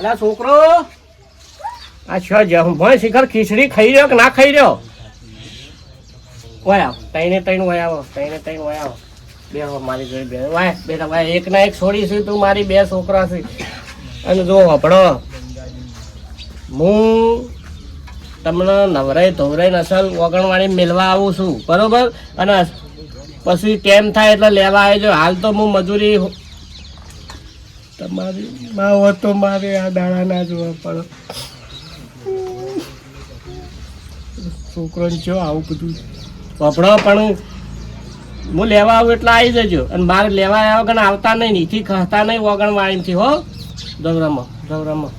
અલા છોકરો. આ છ ભાઈ શિખર ખીચડી ખાઈ રહ્યો કે ના ખાઈ રહ્યો? વાય તઈને તઈને વાય આવો તઈને તઈને વાય બે મારી જોડે બે વાય બેટા વાય એક ના એક છોડી છે તું મારી બે છોકરા છે. અને જો હપડો હું તમને નવરાઈ ધોવરાઈ નસલ વગણવાળી મેળવા આવું છું, બરોબર? અને પછી ટેમ થાય એટલે લેવા આવજો. હાલ તો હું મજૂરી તમારી માં હોત તો મારે આ દાડા ના જોવા પડે છોકરોને છો આવું બધું કપડો પણ હું લેવા આવું એટલે આવી જજો. અને મારે લેવા આવ્યા વગર આવતા નહીં નીથી ખસતા નહીં વગણ વાળીથી હો? જવરામાં દવરામાં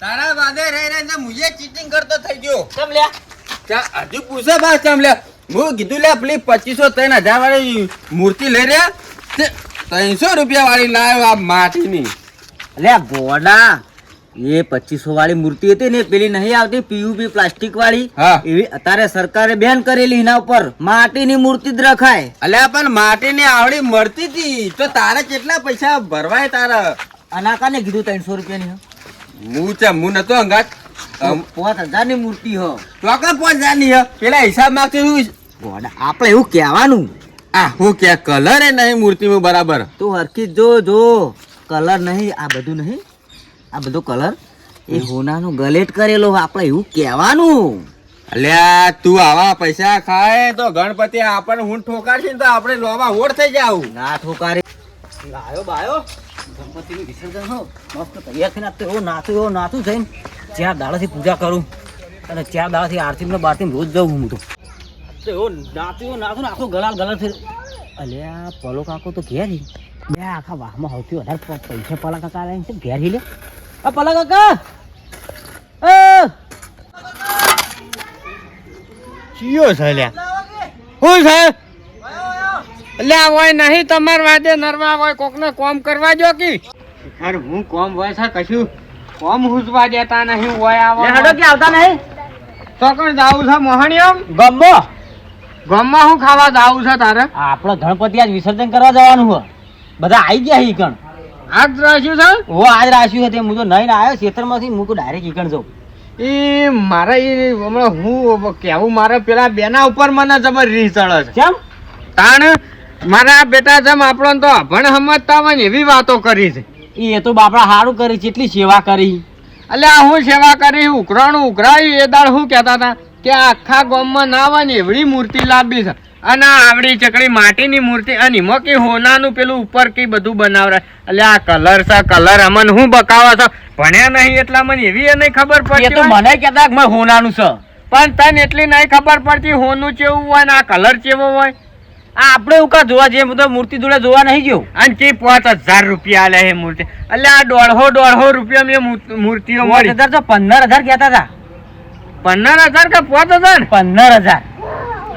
તારા વાદે રહી રહીને મુજે ચીટિંગ કરતો થઈ ગયો. કેમ લે હજુ પૂછે બા કેમ લે હું કીધું લે પેલી પચીસો ત્રણ હજાર વાળી મૂર્તિ લઈ રહ્યા. ત્રણસો રૂપિયા વાળી લાવ્યો આ માટીની અલે ગોડા એ પચીસો વાળી મૂર્તિ હતી ને પેલી નહીં આવતી પીયુપી પ્લાસ્ટિક વાળી હા. એવી અત્યારે સરકારે બેન કરેલી એના ઉપર. માટીની મૂર્તિ જ રખાય. અલ્યા પણ માટીની આવડી મળતી હતી તો તારે કેટલા પૈસા ભરવાય તારા? આના કાને કીધું ત્રણસો રૂપિયાની હું. ચમ હું નતો અંગાત. પાંચ હજારની મૂર્તિ હો. ચોક્કસ પાંચ હજારની હે. પેલા હિસાબ માંગતી હું ગોડા આપણે એવું કહેવાનું. આ હું કે કલર એ નહીં મૂર્તિમાં બરાબર. તું હરખી જ જો કલર નહીં આ બધું નહીં. આ બધો કલર એ હોનાનો ગલેટ કરેલો આપણે એવું કહેવાનું. અલ્યા તું આવા પૈસા ખાય તો ગણપતિ આપણને હું ઠોકારશે તો આપણે લોવા હોડ થઈ જાવ ના ઠોકારે. લાયો બાયો. ગણપતિનું વિસર્જન હો. મસ્ત તૈયાર થઈને આપણે એવો નાથું એવો નાથું થઈને જ્યાં દાડાથી પૂજા કરું અને ચાર દાડાથી આરતી ને બારતી રોજ જવું હું તો. તો એવો આખો ગળા ગળા થઈ અલ્યા પલો કાકો તો ઘેર હી. બે આખા વાહમાં સૌથી વધારે પૈસા પલા કાકા આલે છે ઘેર હી લે. આ પલા કાકા! ચિયો છે લ્યા શું છે? લ્યા હોય નહીં તમાર વાદે નરવા હોય કોકને કોમ કરવા જો કી. અરે હું કોમ હોય છે કશું કોમ હુજવા દેતા નહીં હોય આવો લે કે આવતા નહીં? તો કણ જાવું છે મોહણીયમ ગમો ગામમાં હું ખાવા જાવું છે તારે? આપણે ગણપતિ આજ વિસર્જન કરવા જવાનું હોય. બધા આવી ગયા હી કણ આજ રાખ્યું છે? ઓ આજ રાખ્યું છે હું તો નહીં આવ્યો ખેતરમાંથી હું તો ડાયરેક્ટ ઈકણ જાઉં. એ મારે એ હમણાં હું કેવું મારે પેલા બેના ઉપર મને જબર રીસ ચડે છે. કેમ તાણ મારા બેટા જેમ આપણો તો અભણ સમજતા હોય ને એવી વાતો કરી છે. એ તો બાપડા સારું કરી છે એટલી સેવા કરી. એટલે હું સેવા કરી ઉઘરાણું ઉઘરાયું એ દાળ શું કહેતા હતા? કે આખા ગામમાં નાવાની એવડી મૂર્તિ લાંબી છે. અને આવડી ચકડી માટીની મૂર્તિ અને એમાં કે હોનાનું પેલું ઉપર કે બધું બનાવરા એટલે આ કલર છે કલર અમન હું બકાવા છો? ભણ્યા નહીં એટલા મને એવી નહીં ખબર પડતી તો મને કહેતા કે હોનાનું છે. પણ તને એટલી નહીં ખબર પડતી હોનું કેવું હોય ને આ કલર કેવો હોય? આ આપણે એવું કા જોવા જઈએ? તો મૂર્તિ જોડે જોવા નહીં ગયો. અને કે પાંચ હજાર રૂપિયા લે મૂર્તિ. એટલે આ દોઢો દોઢો રૂપિયા મેં મૂર્તિઓ મળી. તો પંદર હજાર કહેતા હતા. પંદર હજાર કે પાંચ હજાર? પંદર હજાર.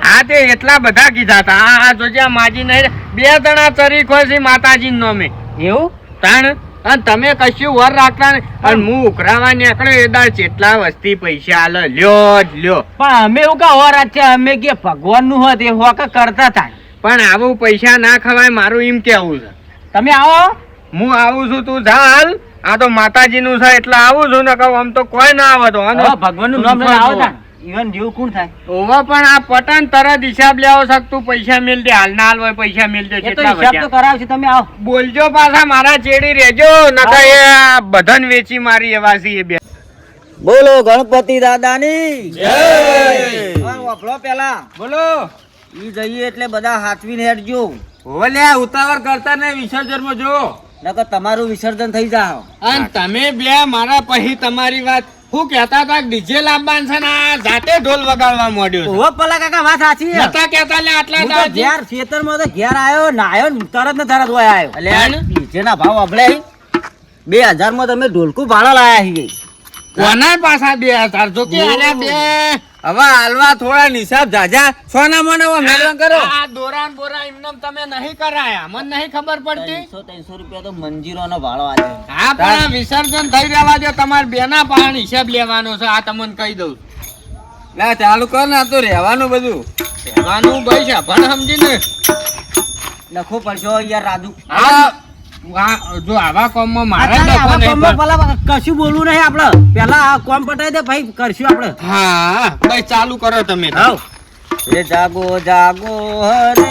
હા તે એટલા બધા કીધા હતા. આ હા જોજે આ માજી નહીં. બે જણા તરીક છે માતાજી નોમે. એવું? તાણ અને તમે કશું વર રાખતા અને હું ઉઘરાવા નીકળ્યો એ દાળ જેટલા વસ્તી પૈસા આલે લ્યો જ લ્યો. પણ અમે એવું કા વર રાખ્યા અમે કે ભગવાનનું હોત? એ હોક કરતા હતા પણ આવું પૈસા ના ખવાય મારું એમ કેવું છે. તમે આવો. હું આવું છું તું જા હાલ. આ તો માતાજી નું છે એટલે આવું છું ને કહું આમ તો કોઈ ના આવે તો આનો ભગવાનનું નામ લઈને આવો ઈવન જેવું કોણ થાય? ઓવા પણ આ પટન તરત હિસાબ લેવો શકતું પૈસા મેલ હાલના હાલ હોય પૈસા મેલ દે એ તો કેટલા હિસાબ તો કરાવશે તમે આવો. બોલજો પાછા મારા ચેડી રેજો નકર એ બધન વેચી મારી એવા છે એ બે. બોલો ગણપતિ દાદાની. જય! વાપરો પેલા. બોલો. ઈ જઈએ એટલે બધા હાથવીને હેડજો. ઓલે ઉતાવળ કરતા ને વિસર્જનમાં જો. નકર તમારું વિસર્જન થઈ જાઓ. અને તમે બે મારા પછી તમારી વાત હું કહેતા હતા ડીજે લાવવાનું છે ને આ જાતે ઢોલ વગાડવા માંડ્યો ઓ પલા કાકા વાત સાચી છે. નતા કહેતા લે આટલા હું દાડાથી? ઘેર ખેતરમાં તો ઘેર આવ્યો નાયો ને તરત ને તરત હોય આવ્યો એટલે ડીજે ના ભાવ અબળે બે હજારમાં તમે ઢોલકું ભાડા લાયા છીએ કોના પાછા બે હજાર? જો કે આલ્યા બે. હવે હાલવા થોડા નિશાબ જાજા સોના મને મેળવણ કરો. આ દોરાન બોરા એમનેમ તમે નહીં કરાયા. મને નહીં ખબર પડતી. ત્રણસો ત્રણસો રૂપિયા તો મંજીરો નો ભાડો આજે. હા પણ વિસર્જન થઈ રહેવા દો તમારે બેના પાણી હિસાબ લેવાનો છે. આ તમને કહી દઉં. ના ચાલુ કર ને આ તો રહેવાનું બધું. રહેવાનું ભાઈ છે પણ સમજીને. લખો પડશો યાર રાજુ. હા આ- જો આવા કોમમાં મારે કશું બોલવું નહીં આપણે. પેલા કોમ પટાઈ દે ભાઈ કરશું આપણે. હા ભાઈ ચાલુ કરો તમે. એ જાગો જાગો હરે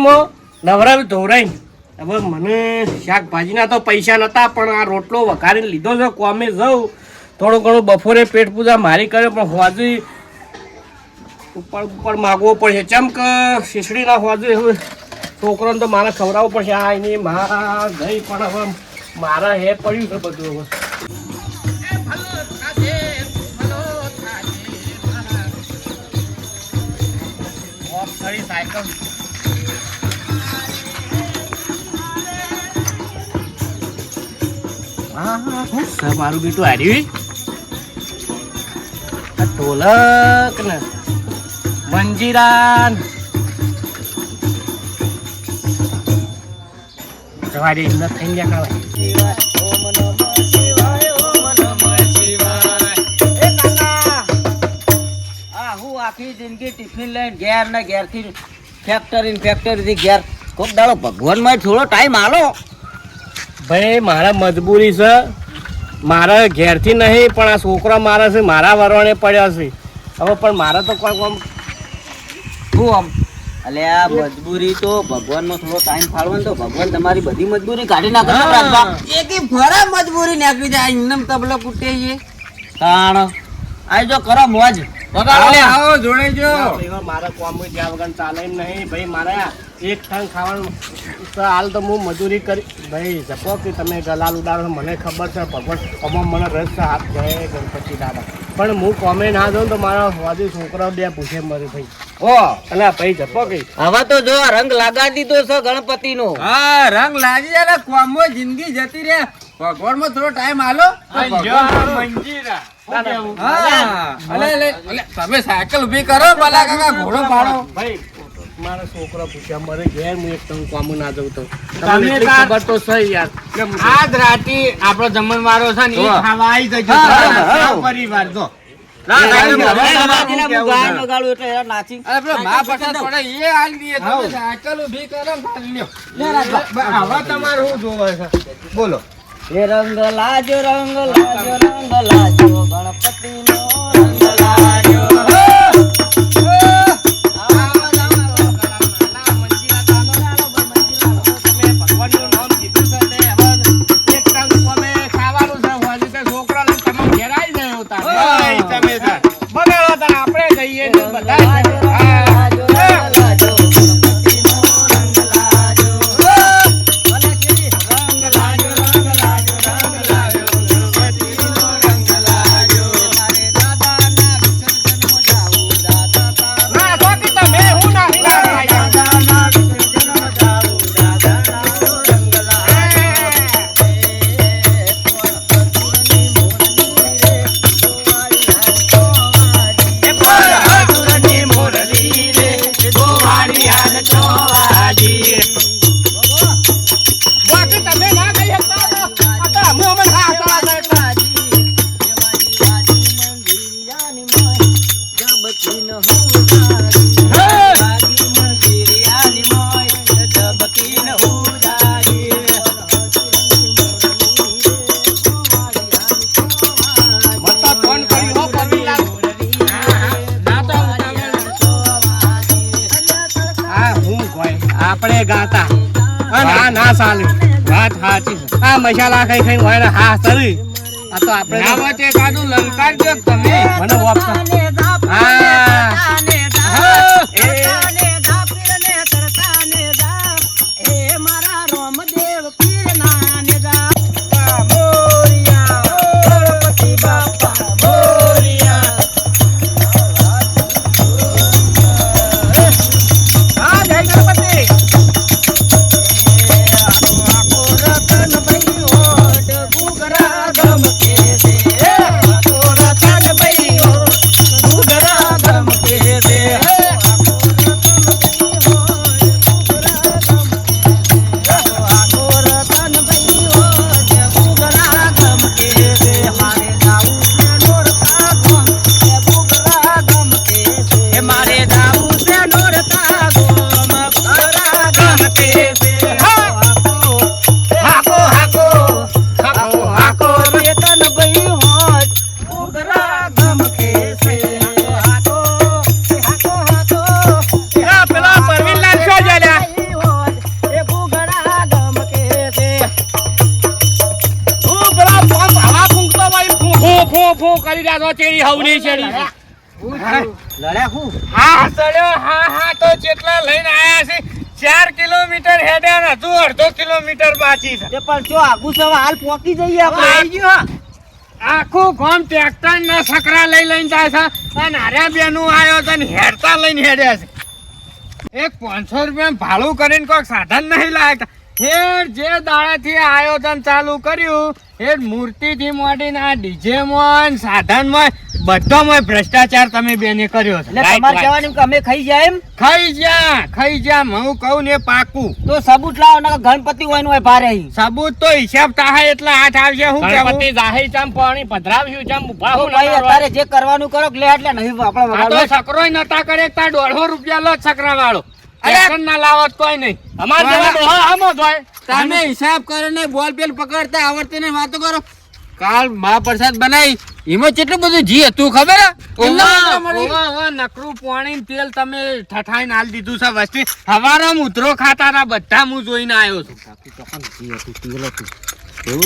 ઓગણવાડીમાં નવરાવી ધોરાઈ હવે મને શાકભાજીના તો પૈસા નહોતા પણ આ રોટલો વઘારીને લીધો છે, કોમે જઉં. થોડું ઘણું બપોરે પેટ પૂજા મારી કરે, પણ હોજી ઉપર ઉપર માગવો પડશે. ચમ કે શીશડીના હોજી હવે છોકરોને તો મારે ખવડાવવું પડશે. આ એની મા ગઈ, પણ હવે મારા હે પડ્યું છે બધું હવે. સાયકલ. મારું બેટું હાર્યું ઢોલક ને મંજીરાન. જવા દે એમને થઈને ગયા કહેવાય આખી જિંદગી ટિફિન લઈને ઘેર ને ઘેરથી ફેક્ટરી ને ફેક્ટરી થી ઘેર. કોક દાડો ભગવાનમાં થોડો ટાઈમ આલો. ભાઈ મારા મજબૂરી છે. મારા ઘેરથી નહીં પણ આ છોકરો મારા છે મારા વરવાણે પડ્યા છે. હવે પણ મારે તો કોઈ આમ શું આમ? એટલે આ મજબૂરી તો ભગવાન નો થોડો ટાઈમ ફાળવો તો ભગવાન તમારી બધી મજબૂરી કાઢી નાખે એક ફરા મજબૂરી નીકળી જાય ઇન્નમ તબલો કૂટે છે. તાણ. આ જો કરો મોજ. મારા કોમ જ્યાં વગર ચાલે એમ નહીં. ભાઈ મારે આ એક ઠંગ ખાવાનું તો હાલ તો હું મજૂરી કરી ભાઈ જપો કે તમે ગલાલ ઉડાડો મને ખબર છે ભગવાન અમો મને રસ છે હાથ જય ગણપતિ દાદા. પણ હું કોમે ના જાઉં તો મારા વાજુ છોકરાઓ બે પૂછે મરે ભાઈ. ઓ. અને ભાઈ જપો કે હવે તો જો આ રંગ લગાડી દીધો છે ગણપતિ નો હા રંગ લાગી જાય કોમો જિંદગી જતી રહે. ભગવાનમાં થોડો ટાઈમ આલો. તો અને જો ભગવાન- આ મંજીરા. શું કહેવું? હા અલે અલે અલે તમે સાયકલ ઊભી કરો ભલા કાકા ઘોડો પાડો. ભાઈ. મારા છોકરા પૂછ્યા મરે ઘેર હું એક ઠંગ કોમ ના જાઉં તો. તમે તમને ખબર તો સહી યાર. આજ રાતે આપણો જમણવારો છે ને એ. ખાવા આવી જજો. પરિવાર જો. ના, હું રંગ લાજો રંગ લાજો રંગ લાજો ગણપતિ નો રંગ લાજો આપણે જઈએ બધા આપણે ગાતા. હા ના ચાલે. વાત સાચી આ મસાલા ખાઈ ખાઈને હોય ને હા તરી આ તો આપણે ના તો- વચ્ચે કાઢું લલકાર તમે. મને વાપતા હા. છો ચેડી હવની ચેડી. લડ્યા. હું હા. ચડ્યો. હા હા તો જેટલા લઈને આયા છે ચાર કિલોમીટર હેડ્યા ને હજુ અડધો કિલોમીટર બાકી છે. પણ જો આગુ સવા હાલ પોકી જઈએ આપણે આખું ગામ ટ્રેક્ટર ના સકરા લઈ લઈને જાય છે. અને હાર્યા બેનું આવ્યો છે ને હેડતા લઈને હેડ્યા છે. એક પાંચસો રૂપિયા ભાડું કરીને કોઈક સાધન નહીં લાગતા હેડ જે દાડાથી આયોજન ચાલુ કર્યું હેડ મૂર્તિથી મોડીને આ ડીજે મોન સાધનમાં બધામાં ભ્રષ્ટાચાર તમે બેને કર્યો છે. એટલે તમારે કહેવાનું કે અમે ખાઈ જાય એમ? ખાઈ જા ખાઈ જા હું કહું ને પાકું. તો સબૂત લાવો ને ગણપતિ હોય ને હોય ભારે. સબૂત તો હિસાબ તાહે એટલે હાથ આવશે હું ગણપતિ કેવું જાહી ચમ પાણી પધરાવ્યું ચામ ઊભા હું ભાઈ અત્યારે જે કરવાનું કરો લે એટલે નહીં આપણે સકરોય નતા કરે તાર દોઢસો રૂપિયા લો છકરા વાળો ટ્રેક્ટર ના લાવત કોઈ નહીં. અમાર જવા આમ જ તમે હિસાબ કરો ને બોલ પેલ પકડતા આવડતી ને વાતો કરો. કાલ મહાપ્રસાદ બનાવી એમાં કેટલું બધું જી હતું ખબર? નકરું પાણી તેલ તમે ઠઠાઈને હાલ દીધું છે વસ્તી. હવારમાં ઉતરો ખાતા હતા બધા હું જોઈને આવ્યો છું.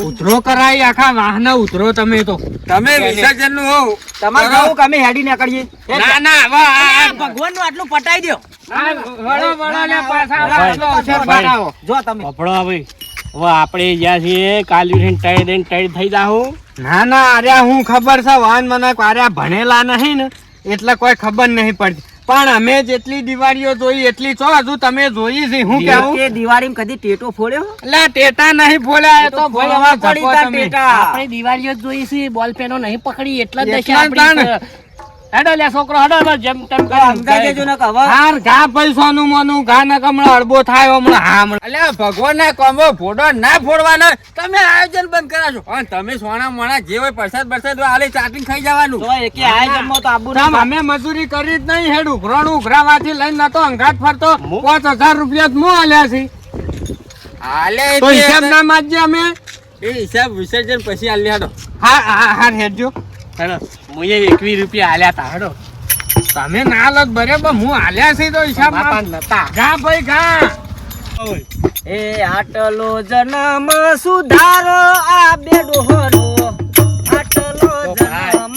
ઉતરો કરાય આખા વાહન ઉતરો તમે તો. તમે વિસર્જનનું હોવ. તમારે અમે હેડી નીકળીએ? ના ના હવે આ- આ- ભગવાનનું આટલું પટાઈ દો આ વળો વળો ને પાછા ભાઈ, આટલો અવસર ભાઈ. બનાવો. જો તમે કપડો ભાઈ હવે આપણે જ્યાં છીએ કાલ્યું ટાઈ દઈને ટાઈ થઈ જાહું ના ના અરે હું ખબર છે વાન મને અરે ભણેલા નહીં ને એટલે કોઈ ખબર નહીં પડતી પણ અમે જેટલી દિવાળીઓ જોઈ એટલી છો હજુ તમે જોઈ છે હું કેવું દિવાળી દિવાળીમાં કદી ટેટો ફોડ્યો એટલે ટેટા નહીં ફોડ્યા તો ફોડવા પડી જપો તા તમે. ટેટા. આપણે દિવાળીઓ જોઈ છે બોલ પેનો નહીં પકડી એટલા જ આપણી. હેડો લે છોકરો હેડો હેડો, જેમ તેમ તો દેજો ને કે હાર ઘા પૈસાનું મનું ઘા ને હમણાં અડબો થાય હમણાં હા હમણાં. અલ્યા ભગવાન ના કોમો ફોટો ના ફોડવાના. તમે આયોજન બંધ કરાશો અને તમે સોના મોણા જે હોય પ્રસાદ બરસાદ હોય આલે ચાટીને ખાઈ જવાનું. તો એકે આયોજનમાં તો આબુ તમ અમે મજૂરી કરી જ નહીં હેડ ઉઘરાણ ઉઘરાવાથી લઈને નતો અંગાટ ફરતો. પાંચ હજાર રૂપિયા જ મું આલ્યા છે. આલે તો હિસાબ ના માજે અમે? એ હિસાબ વિસર્જન પછી આલ્યા હાડો હા હા હા હેડજો. હેડો. મુએ એકવીસ રૂપિયા આલ્યા તા. હડો. તમે ના લો બરાબર હું આલ્યા છે તો હિસાબ નતા ગા ભાઈ ગા એ આટલો જન્મ સુધારો આ બેડો હરો. આટલો જન્મ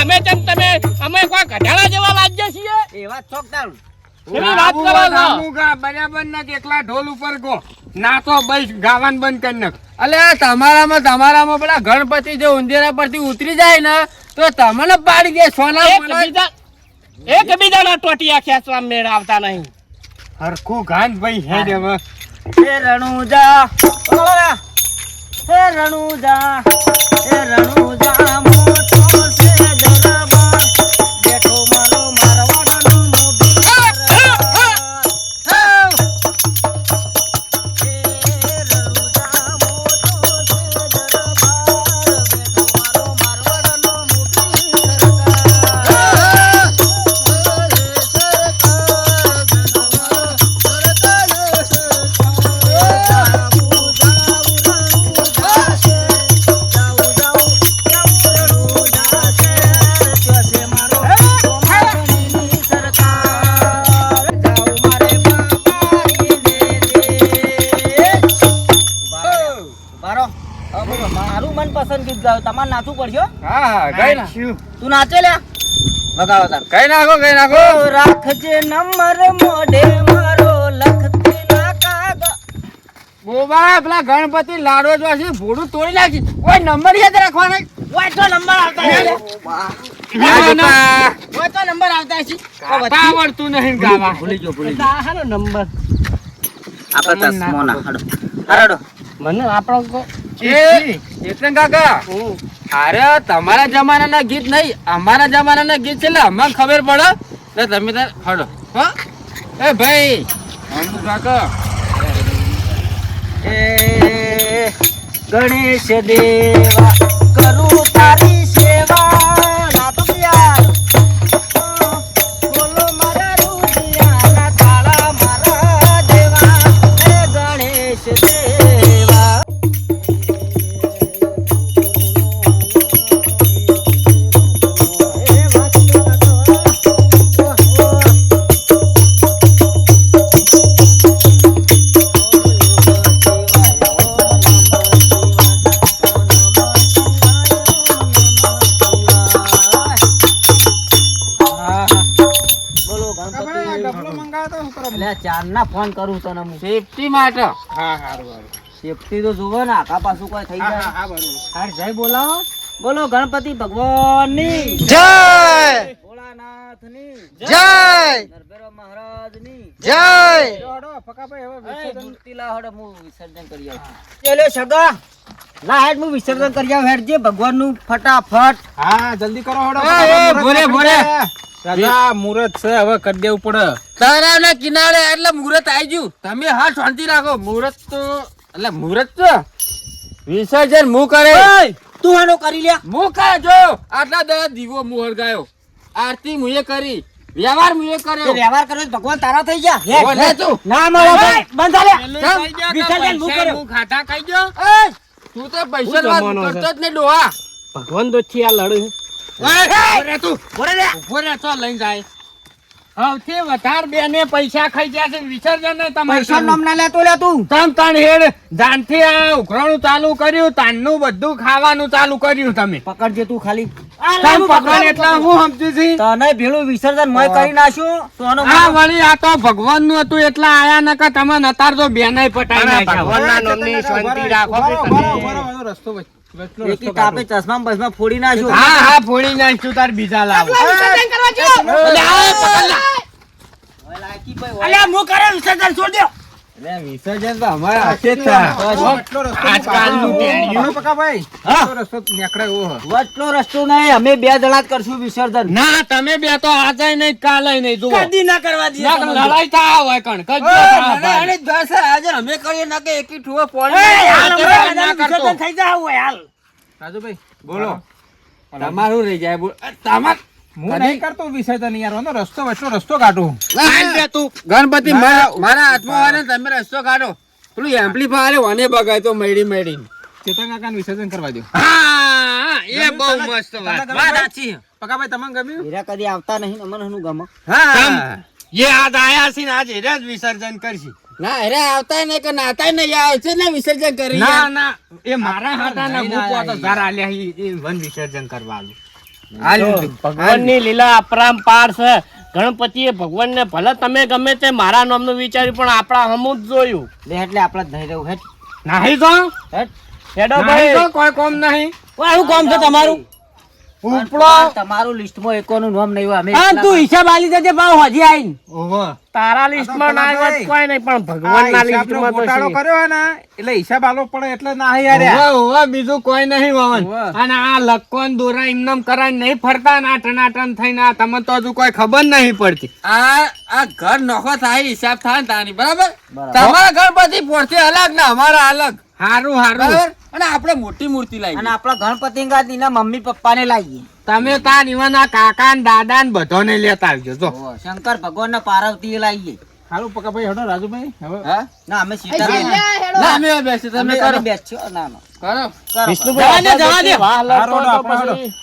અમે તેમ તમે અમે કોઈ ઘટાડા જેવા લાગ્યા છીએ? એવા ચોકદાર. એવી વાત કરો છો? બરાબર ના એકલા ઢોલ ઉપર ગો. નાચો બસ ગાવાન બંધ કરી નાખ. અલે તમારામાં તમારામાં પેલા ગણપતિ જે ઉંદેરા પરથી ઉતરી જાય ને તો તમને પાડી દે સોના એક બીજા એક બીજાના ટોટિયા ખેંચવા મેળ આવતા નહીં. હરખું ગાંધ ભાઈ હેડ હવે હે રણુજા હે રણુજા હે રણુજા મોટો છે દરબાર તમારે નાચવું પડશે હા હા ગઈ ના. તું નાચે લે વગાવો તાર. ગઈ નાખો ગઈ નાખો રાખજે નંબર મોઢે મારો લખતી ના કાગ બોબા પેલા ગણપતિ લાડો જો છે ભોડું તોડી નાખી. કોઈ નંબર યાદ રાખવાનો. ઓય તો નંબર આવતા આ જપા. તો નંબર આવતા હશે. આવડતું નહીં ગાવા. ભૂલી ગયો ભૂલી આ હાનો નંબર. આપણે તમને ના હડો. મને આપણો એ એટલે કાકા. અરે તમારા જમાનાના ગીત નહીં, અમારા જમાનાના ગીત છે એટલે અમને ખબર પડે. એટલે તમે તાર હડો હો? એ ભાઈ. અમુ કાકા એ ગણેશ દેવા. ચારના ફોન કરું તને હું. સેફટી માટે? હા હારું હારું. સેફટી તો જુઓ ને આખા પાછું કોઈ થઈ જાય. હા બરોબર. હાર જય બોલાવો. બોલો ગણપતિ ભગવાનની. જય! ભોળાનાથની. જય! નરભૈરવ મહારાજની. જય! હડો ફકાભાઈ હવે વિસર્જન મૂર્તિ લાવ હેડો, હું વિસર્જન કરી આવું. ચલો સગા. લા હેડ હું વિસર્જન કરી આવું હેડ જે ભગવાનનું ફટાફટ. હા જલ્દી કરો હડો ભોરે, ભોરે. રાજા મુહૂર્ત છે હવે કરી દેવું પડે. તળાવના કિનારે એટલે મુહૂર્ત આવી ગયું. તમે હા શાંતિ રાખો મુહૂર્ત તો એટલે મુહૂર્ત તો વિસર્જન મુ કરે. તું આનો કરી લે મુ કરે જો આટલા દસ દીવો મુ હળગાયો. આરતી મુએ કરી વ્યવહાર મુએ તે કર્યો. વ્યવહાર કર્યો ભગવાન તારા થઈ ગયા. હેડ. તું. ના મારો ભાઈ બંધ ચાલે ચમ, વિસર્જન હું કર્યો. ખાતા ખાઈ ગયો. એ, તું તો પૈસા કરતો જ નહીં ડોહા. ભગવાન તો થી આ લડે બોલે લે ઊભો રે તો લઈને જાય. સૌથી વધારે બેને પૈસા ખાઈ ગયા છે વિસર્જન નહીં તમારે પૈસા નામ ના લેતો લે તું. તમ તણ હેડ જાનથી આ ઉઘરાણું ચાલુ કર્યું તાનનું બધું ખાવાનું ચાલુ કર્યું તમે. પકડજે તું ખાલી. તમ પકડ એટલે હું સમજુ છું તને ભેળું વિસર્જન મય કરી નાખ્યું તો હા વળી આ તો ભગવાનનું હતું એટલે આયા નકા તમે નતાર તો બેને પટાઈ નાખ્યા. ભગવાનના નામની શાંતિ રાખો કે રસ્તો વચ- એકી રસ્તો ચશ્મા બસમાં ફોડી નાખ્યું હા હા ફોડી નાખ્યું તાર બીજા લાવો. અલ્યા હું કરે વિસર્જન છોડ દો વિસર્જન તો અમારા હાથે જ આજકાલનું હા. વચલો રસ્તો નીકળે. વચલો રસ્તો નહીં અમે બે જણા જ કરશું વિસર્જન. ના તમે બે તો આજે નહીં કાલે નહીં જુઓ. કદી ના કરવા દઈએ. લડાઈ થા હોય કણ ભાઈ. અરે, દસ આજે અમે કરીએ ના કે એકી ઠુઓ પોણી ના કરતો. થઈ જાય હોય હાલ. રાજુભાઈ બોલો. તમારું રહી જાય બોલ. તમાર હું નહીં કરતો વિસર્જન યાર રસ્તો વચલો રસ્તો કાઢું. તું. ગણપતિ મારા મારા હાથમાં હોય ને તમે રસ્તો કાઢો. પેલું એમ્પ્લીફાયર વાને બગાય તો મળી મળી. ચેતન કાકાને વિસર્જન કરવા દો હા એ બહુ મસ્ત વાત. વાત સાચી. પકાભાઈ તમને ગમ્યું? હીરા કદી આવતા નહીં અમને શું ગમે? હા. એ આજ આયા છે ને આજ હેરે જ વિસર્જન કરશે. ના અરે આવતા નહીં કે નાતા નહીં આવે છે ને વિસર્જન કરી ના ના એ મારા હાથા ના મૂકવા તો વન વિસર્જન કરવાનું. ભગવાનની લીલા અપરાંપાર છે. ગણપતિએ ભગવાનને ભલે તમે ગમે તે મારા નામનું વિચાર્યું પણ આપણા હમું જ જોયું. લે એટલે આપણે જ નહીં રહેવું હેઠ નહીં તો હેઠ હેડો ભાઈ. કોઈ કોમ નહીં. આવું કોમ છે તમારું? ઉપડો તમારું લિસ્ટમાં એકોનું નામ નહીં અમે હા તું હિસાબ આલી દેજે ભાવ હજી આઈને ઓહો. તારા લિસ્ટમાં ના આવ્યા તો કોઈ નહીં પણ ભગવાનના લિસ્ટમાં તો ગોટાળો કર્યો ને એટલે હિસાબ આલો પડે એટલે ના યાર. ઓહો, ઓહો, બીજું કોઈ નહીં વવન અને આ લક્કોન દોરા એમનેમ કરાઈ નહીં ફરતા ના આટન આટન થઈને આ તમને તો હજુ કોઈ ખબર નહીં પડતી. આ આ ઘર નોખો થાય હિસાબ થાય ને તારી બરાબર? તમારા ઘર પછી પોતે અલગ ને અમારા અલગ. હારું હારું. અને આપણે મોટી મૂર્તિ અને લાવી આપણા ગણપતિ ગાત એના મમ્મી પપ્પાને લાવીએ. તમે તાર ઈવન આ કાકા ને દાદા ને બધાને લેતા આવજો જો. શંકર ભગવાન ના પાર્વતી લાવીએ. સારું પકાભાઈ હેડો રાજુભાઈ હવે. ના અમે સીતા ના અમે બેસી તમે કરો. બેસ્યો ના ના. કરો. વિષ્ણુભાઈ, જવા દે, જવા દે. વાહ હારું, હડો, આપણે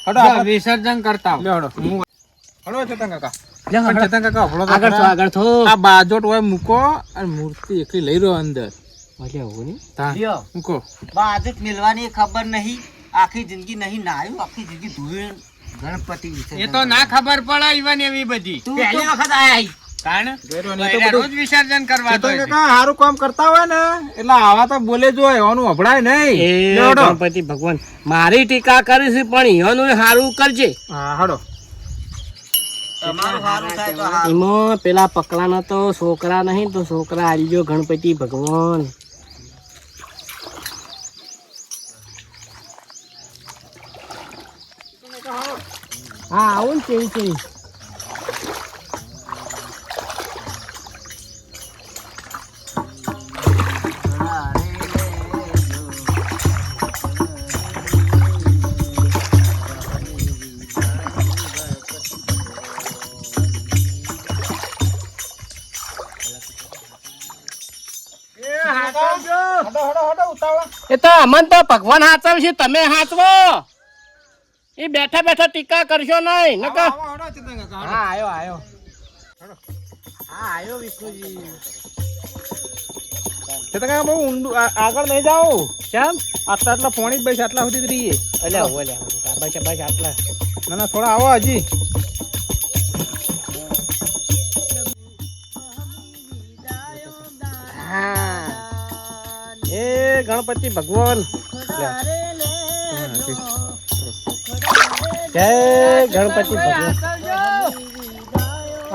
હડો. વિસર્જન કરતા હડો, ચેતન કાકા. હડો. ચેતન કાકા આગળ આગળ આ બાજોટ હોય મૂકો અને મૂર્તિ એકલી લઈ રહ્યો અંદર. ભલે આવું ને. તા, લ્યો. મૂકો. બા આજે મિલવાની ખબર નહીં. આખી જિંદગી નહીં નાયું આખી જિંદગી ધોયું ગણપતિ એ તો ના ખબર પડે ઈવન એવી બધી. તું પહેલી વખત આયા કારણ ગયરો ને એ તો પહેલા બધું- રોજ વિસર્જન કરવા તો સારું કામ કરતા હોય ને એટલે આવા તો બોલે જ એવાનું અભડાય નહીં. એ લે હડો. ગણપતિ ભગવાન મારી ટીકા કરીશ પણ ઈયોનું સારું કરજે. હા હડો તમારું સારું થાય તો એમાં પેલા પકલાના તો છોકરા નહીં તો છોકરા આલજો ગણપતિ ભગવાન. હા આવું ને કેવી કેવી એ તો અમન તો ભગવાન હાચવશે તમે હાચવો. એ બેઠા બેઠા ટીકા કરશો નહીં નકા? હા આયો આયો. હા આયો વિષ્ણુજી. તે તમે બહુ ઊંડું આગળ નહીં જાઓ કેમ? આટલા આટલા પોણી બસ આટલા સુધી રહીએ. એટલે આવો એટલે બસ બસ આટલા. ના ના થોડા આવો હજી. એ ગણપતિ ભગવાન. જય ગણપતિ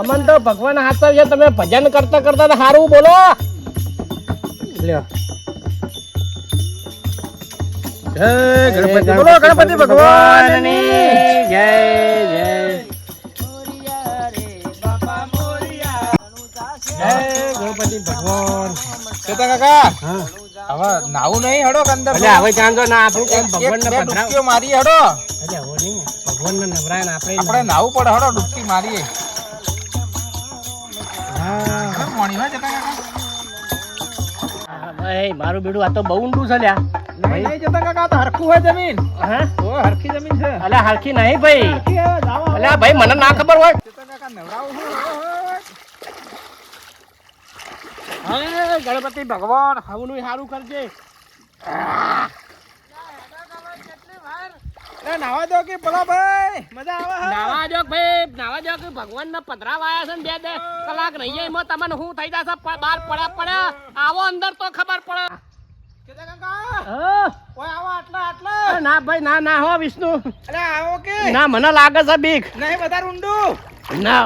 અમન તો ભગવાન હાથ છે તમે ભજન કરતા કરતા સારું બોલો. લ્યો. જય ગણપતિ બોલો ગણપતિ ભગવાનની. જય જય. જય ગણપતિ ભગવાન. કેતા કાકા હવે નાવું નહીં હડો કંદર અંદર હવે ચાંદો ના આપણું ભગવાન ને પધરાવ મારી હડો. એટલે ભગવાન ને નવરાય ને આપણે આપણે નાવું પડે હડો ડૂબકી મારીએ. હા. ખબર હોય જતા કાકા? ભાઈ મારું બેડું આ તો બહુ ઊંડું છે લ્યા. નહીં નહીં જતા કાકા તો હરખું હોય જમીન. હા? ઓ હરખી જમીન છે. અલ્યા હરખી નહીં ભાઈ. અલ્યા ભાઈ મને ના ખબર હોય. જતા કાકા નવરાવું હા ગણપતિ ભગવાન હવનું સારું કરજે. નાવા દો કે પેલા ભાઈ? મજા આવે હે? નાવા દો ભાઈ નાવા દો કે ભગવાન ના પધરા વાયા છે ને બે બે કલાક રહી જાય એમાં તમને શું થઈ જશે? પ- બહાર પડ્યા પડ્યા. આવો અંદર તો ખબર પડે. કેતા કાકા? હા. ઓય આવો આટલા આટલા. ના ભાઈ ના ના હો વિષ્ણુ. અરે આવો કે. ના મને લાગે છે બીક. નહીં વધારે ઊંડું ના.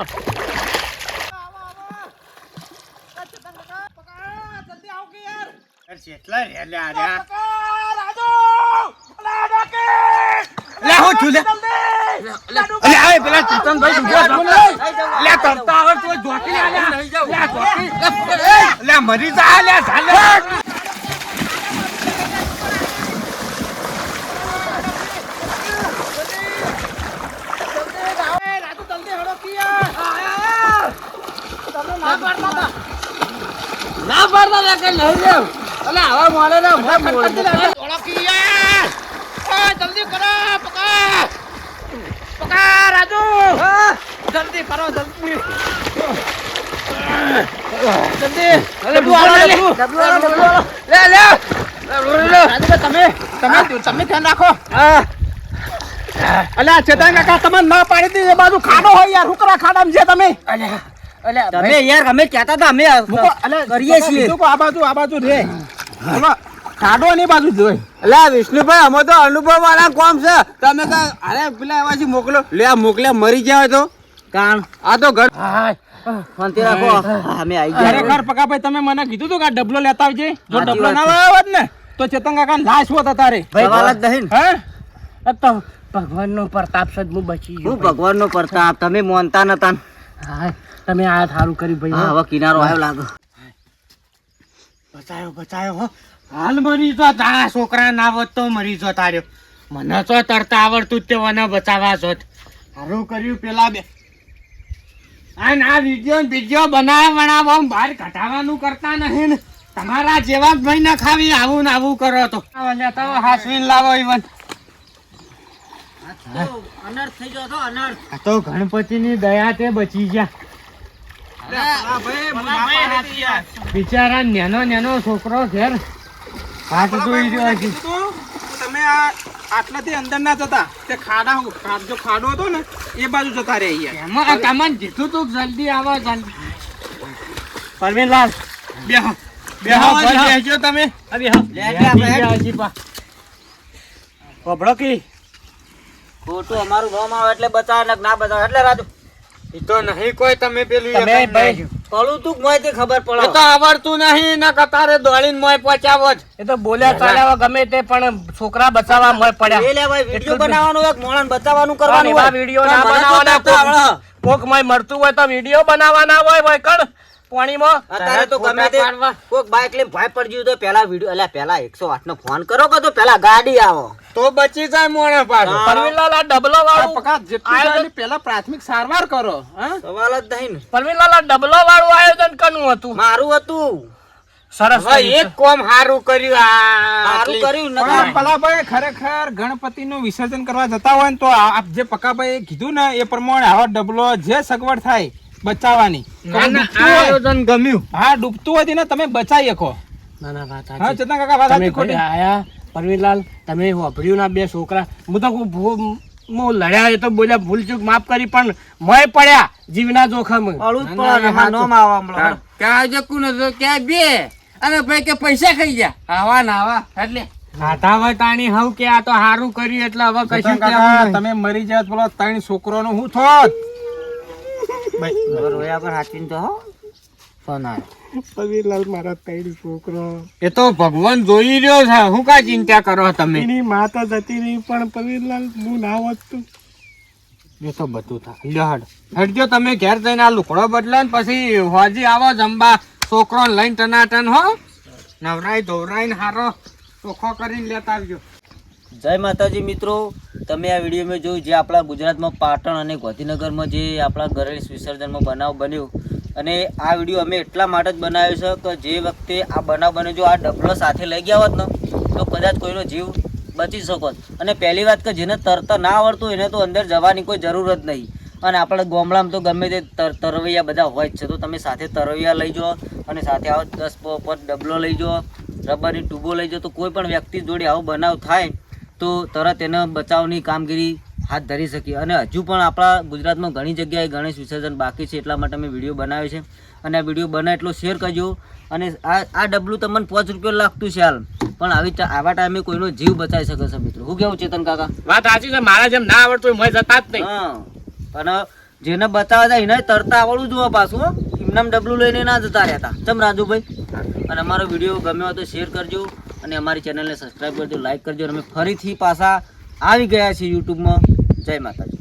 લે હું છું લે અલે આવે પેલા ચેતનભાઈ ડૂબ્યો છે. લે તરતા આવડતું હોય ધોકી લે લે લે ધોકી લે મરી જા લે ઝાલે ના પડતા લે કે નહીં લે અલે હવે મળે ને મને મળે ઓળખી યાર જલ્દી કરો પકા રાજુ! જલ્દી કરો જલ્દી. જલ્દી. ડબલું આલો, ડબલું. લે લે! રાજુભાઈ, તમે તમે તમે ધ્યાન રાખો. અલ્યા ચેતન કાકા તમે ના પાડી દીધી એ બાજુ ખાડો હોય યાર હુકરા ખાડામાં છે તમે. તમે યાર અમે કહેતા હતા અમે અલ્યા કરીએ છીએ. આ બાજુ આ બાજુ રે. ખાડો ની બાજુ જોઈ. એટલે વિષ્ણુભાઈ અમે તો અનુભવ વાળા કોમ છે. તમે તો અરે પેલા એવાથી મોકલો. લે આ મોકલે મરી જાય તો. કાણ. આ તો ઘર શાંતિ રાખો. અમે આવી ગયા. ખરેખર પકાભાઈ તમે મને કીધું તું કે આ ડબલો લેતા આવજે. જો ડબલો ના. લાવ્યો હોત ને તો ચેતન કાકા લાશ હોત તારે સવાલ જ નહીં હે? તો ભગવાન નો પ્રતાપ સદ હું બચી હું ભગવાન નો પ્રતાપ? તમે મોનતા નતા હા તમે આ સારું કર્યું ભાઈ હવે કિનારો આવ્યો લાગો. બચાયો બચાયો હો. હાલ મરી જો તારા છોકરા ના આવત તો મરી જો તાર્યો. મને તો તરતા આવડતું તે મને બચાવવા જોત. સારું કર્યું પેલા બે. આ વીડિયો વીડિયો બનાવ બનાવો બહાર કઢાવવાનું કરતા નહીં ને. તમારા જેવા જ ભાઈ ના ખાવી આવું ને આવું કરો તો. હાસવીન લાવો ઈવન. અનર્થ થઈ ગયો તો અનર્થ. આ તો ગણપતિની દયા તે બચી ગયા. બિચારા નેનો નેનો છોકરો ઘેર રહ્યો છે તમે આ આટલાથી અંદર ના જતા. તે ખાડા જો ખાડો હતો ને એ બાજુ જતા રે અહીંયા. એમાં તમને કીધું તું જલ્દી આવો જલ્દી. બેહો બેહો. બેહજો તમે. લે, લે. બેહો. ખબરો કી? ખોટું અમારું નામ આવે એટલે બચાવ ને ના બચાવ. એટલે રાજુ એ તો નહીં કોઈ તમે પેલું તમે ભાઈ નહીં. તું મોય તે ખબર એ તો આવડતું નહીં ના કતારે દોડીને મોય પહોંચાવો જ. એ તો બોલ્યા ચાલ્યા ગમે તે પણ છોકરા બચાવવા મોય પડ્યા. એ લે ભાઈ વીડિયો બનાવવાનો એક હોય મોણન બચાવવાનું કરવાનું હોય? વીડિયો ના બનાવવાના કોક કોક મોય મરતું હોય તો વીડિયો બનાવવાના હોય ભાઈ કણ? પાણીમાં? અત્યારે તો ગમે તે પાડવા. કોક લઈને ભાઈ પડી ગયું તો પેલા વીડિયો એટલે પેલા એકસો આઠ નો ફોન કરો કે તો પેલા ગાડી આવો. તો બચી જાય મોણે પાછો. પરવીનલાલ આ ડબલો વાળું આયોજન- થાય પ્રાથમિક સારવાર કરો સવાલ જ નહીં પરવીનલાલ આ ડબલો વાળું આયોજન કનું હતું? મારું હતું. સરસ એક કોમ હારું કર્યું આ સારું કર્યું પલાભાઈ ખરેખર ગણપતિનું વિસર્જન કરવા જતા હોય ને તો આપ જે પકાભાઈ કીધું ને એ પ્રમાણે આવા ડબલો જે સગવડ થાય બચાવવાની. ના, ના, આયોજન ગમ્યું. હા ડૂબતું હોય તેને તમે બચાવી શકો. ના ના વાત હા ચેતન કાકા વાત તમે સાચી ખોટી? આયા પરવીનલાલ તમે વાપર્યું ના બે છોકરા. હું તો હું લડ્યા એ તો બોલ્યા ભૂલ ચૂક માફ કરી પણ મય પડ્યા જીવના જોખમ. ને. ક્યાં જકું નતો ક્યાં બે? અને ભાઈ કે પૈસા ખાઈ ગયા. આવા ના આવા એટલે. ખાધા હવ કે આ તો હારું કર્યું એટલે હવે કશું. તમે મરી જાત પેલો ત્રણ છોકરોનું હું થોત? રોયા પર હાચવીને તો સોનાર પવીરલાલ મારા છોકરો. એ તો ભગવાન જોઈ રહ્યો છે હું કા ચિંતા કરો તમે? એની માં તો જતી રહી પણ પવીરલાલ હું ના હોત. એ તો બધું થાય. લ્યો હડ. હડજો તમે ઘેર જઈને આ લુકડો બદલો ને પછી હોજી આવો જમવા છોકરો લઈને ટનાટન હો. નવરાઈ ધોવરાઈ હારો ચોખ્ખો કરીને લેતા આવજો. જય માતાજી મિત્રો, તમે આ વિડીયોમાં જોયું જે આપણા ગુજરાતમાં પાટણ અને ગાંધીનગરમાં જે આપણા ગણેશ વિસર્જનમાં બનાવ બન્યો. અને આ વીડિયો અમે એટલા માટે જ બનાવ્યો છે કે જે વખતે આ બનાવ બન્યો, જો આ ડબલો સાથે લઈ ગયા હોત ને, તો કદાચ કોઈનો જીવ બચી શકોત. અને પહેલી વાત કે જેને તરતા ના આવડતું એને તો અંદર જવાની કોઈ જરૂર જ નહીં. અને આપણે ગામડામાં તો ગમે તે તર, તરવૈયા બધા હોય જ છે. તો તમે સાથે તરવૈયા લઈ જાઓ, અને સાથે આવો દસ પ- પોત ડબલો લઈ જાઓ, રબરની ટ્યુબો લઈ જાઓ, તો કોઈ પણ વ્યક્તિ જોડે આવો બનાવ થાય તો તરત એને બચાવની કામગીરી હાથ ધરી શકીએ અને હજુ પણ આપણા ગુજરાતમાં ઘણી જગ્યાએ ગણેશ વિસર્જન બાકી છે એટલા માટે મેં વીડિયો બનાવ્યો છે. અને આ વીડિયો બને એટલો શેર કરજો. અને આ આ ડબલું તમને પાંચ રૂપિયા લાગતું છે હાલ. પણ આવી આવા ટાઈમે કોઈનો જીવ બચાવી શકે છે મિત્રો. શું કેવું ચેતન કાકા? વાત સાચી છે. મારા જેમ ના આવડતું હોય જતા જ નહીં. હા. અને જેને બતાવે છે એને તરતા આવડવું જોવા પાછું. એમનામ ડબલું લઈને ના જતા રહેતા. ચમ રાજુભાઈ? અને અમારો વીડિયો ગમ્યો તો શેર કરજો. અને અમારી ચેનલને સબસ્ક્રાઈબ કરજો લાઈક કરજો અને અમે ફરીથી પાછા આવી ગયા છીએ યુટ્યુબમાં. જય માતાજી.